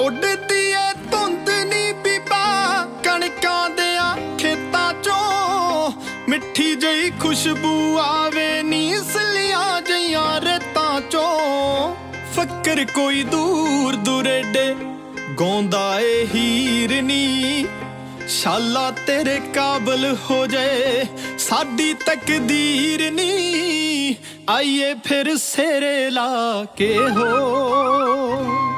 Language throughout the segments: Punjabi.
ਉੱਡਦੀ ਏ ਧੁੰਦ ਨੀ ਬੀਬਾ, ਕਣਕਾਂ ਦੇ ਆ ਖੇਤਾਂ ਚੋਂ। ਮਿੱਠੀ ਜਈ ਖੁਸ਼ਬੂ ਆਵੇ ਨੀ ਸਲੀਆਂ ਜਈਆਂ ਰੇਤਾਂ ਚੋਂ। ਫੱਕਰ ਕੋਈ ਦੂਰ ਦੁਰੇਡੇ, ਗਾਉਂਦਾ ਏ ਹੀਰ ਨੀ। ਸ਼ਾਲਾ ਤੇਰੇ ਕਾਬਲ ਹੋ ਜਾਏ ਸਾਡੀ ਤਕਦੀਰ ਨੀ। ਆਈਏ ਫਿਰ ਸੇਰੇ ਲਾ ਕੇ ਹੋ।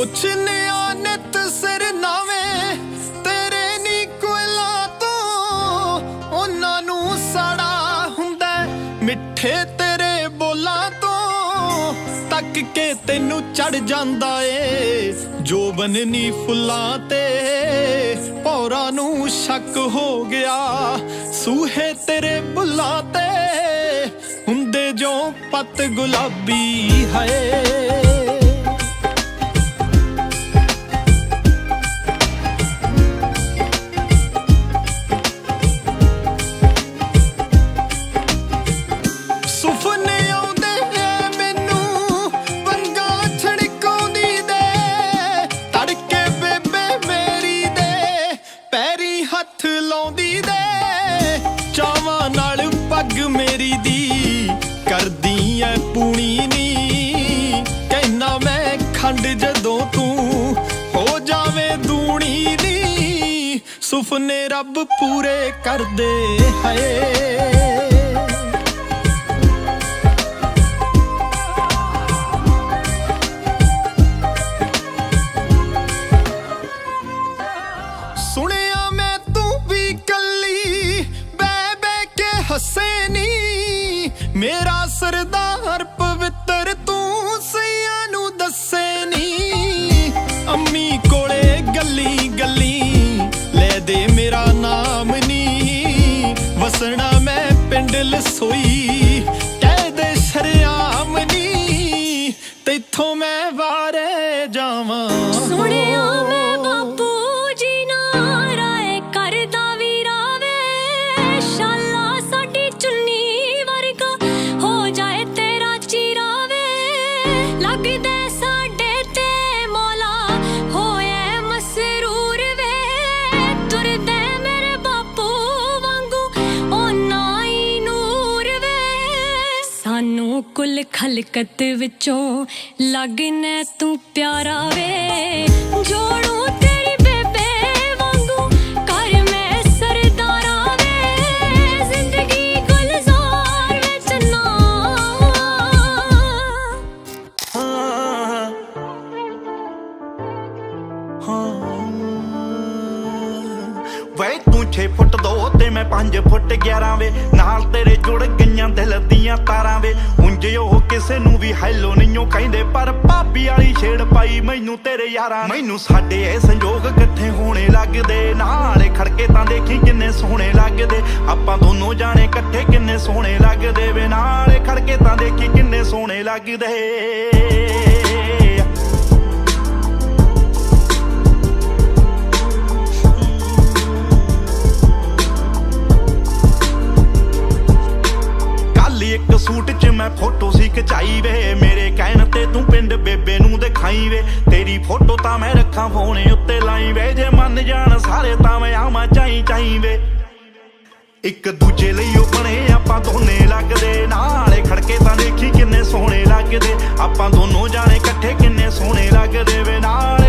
ਪੁੱਛਨਿਆ ਨਿਤ ਸਿਰ ਨਾਵੇਂ, ਤੇਰੇ ਨੀ ਕੋਇਲਾ ਤੋਂ। ਉਹਨਾਂ ਨੂੰ ਸੜਾ ਹੁੰਦਾ ਮਿੱਠੇ ਤੇਰੇ ਬੋਲਾਂ ਤੋਂ। ਤੱਕ ਕੇ ਤੈਨੂੰ ਚੜ ਜਾਂਦਾ ਏ ਜੋਬਨ ਬਨਨੀ ਫੁੱਲਾਂ ਤੇ। ਪੌਰਾ ਨੂੰ ਸ਼ੱਕ ਹੋ ਗਿਆ, ਸੂਹੇ ਤੇਰੇ ਬੁੱਲਾਂ ਤੇ। ਹੁੰਦੇ ਜੋ ਪਤ ਗੁਲਾਬੀ ਹੈ ਮੇਰੀ ਦੀ ਕਰਦੀ ਐ ਪੂਣੀ ਨੀ। ਕਹਿਣਾ ਮੈਂ ਖੰਡ ਜਦੋਂ ਤੂੰ ਹੋ ਜਾਵੇਂ ਦੂਣੀ ਨੀ ਸੁਪਨੇ ਰੱਬ ਪੂਰੇ ਕਰਦੇ ਹਏ। ਸੁਣੇ ਪਿੰਡ ਲਸੋਈ ਕਹਿ ਦੇ ਸ਼ਰਿਆਮ ਨੀ ਤੈਥੋਂ ਮੈਂ ਵਾਰੇ ਜਾਵਾਂ। ਸੁਣਿਆ ਸਾਨੂੰ ਖਲਕਤ ਵਿੱਚੋਂ ਲੱਗਨੇ ਤੂੰ ਪਿਆਰਾ ਵੇ ਜੋੜੂ 6 ਫੁੱਟ 2 ਤੇ ਮੈਂ 5 ਫੁੱਟ 11 ਵੇ। ਨਾਲ ਤੇਰੇ ਜੁੜ ਗਈਆਂ ਦਿਲ ਦੀਆਂ ਤਾਰਾਂ ਵੇ। ਉਂਝ ਉਹ ਕਿਸੇ ਨੂੰ ਵੀ ਹੈਲੋ ਨਹੀਂਓ ਕਹਿੰਦੇ, ਪਰ ਭਾਬੀ ਵਾਲੀ ਛੇੜ ਪਾਈ ਮੈਨੂੰ ਤੇਰੇ ਯਾਰਾਂ ਮੈਨੂੰ ਸਾਡੇ ਇਹ ਸੰਜੋਗ ਇਕੱਠੇ ਹੋਣੇ ਲੱਗਦੇ। ਨਾਲੇ ਖੜਕੇ ਤਾਂ ਦੇਖੀ ਕਿੰਨੇ ਸੋਹਣੇ ਲੱਗਦੇ। ਆਪਾਂ ਦੋਨੋਂ ਜਾਣੇ ਇਕੱਠੇ ਕਿੰਨੇ ਸੋਹਣੇ ਲੱਗਦੇ ਵੇ। ਨਾਲੇ ਖੜਕੇ ਤਾਂ ਦੇਖੀ ਕਿੰਨੇ ਸੋਹਣੇ ਲੱਗਦੇ। ਪਿੰਡ ਬੇਬੇ ਨੂੰ ਦਿਖਾਈ ਵੇ। ਤੇਰੀ ਫੋਟੋ ਤਾਂ ਮੈਂ ਰੱਖਾਂ ਫੋਨੇ ਉੱਤੇ ਲਾਈ ਵੇ। ਜੇ ਮੰਨ ਜਾਣ ਸਾਰੇ ਤਾਂ ਮੈਂ ਆਵਾਂ ਚਾਈ ਚਾਈ ਵੇ। ਇੱਕ ਦੂਜੇ ਲਈ ਉਹ ਬਣੇ, ਆਪਾਂ ਦੋਨੇ ਲੱਗਦੇ। ਨਾਲੇ ਖੜਕੇ ਤਾਂ ਦੇਖੀ ਕਿੰਨੇ ਸੋਹਣੇ ਲੱਗਦੇ। ਆਪਾਂ ਦੋਨੋਂ ਜਾਣੇ ਇਕੱਠੇ ਕਿੰਨੇ ਸੋਹਣੇ ਲੱਗਦੇ ਵੇ। ਨਾਲ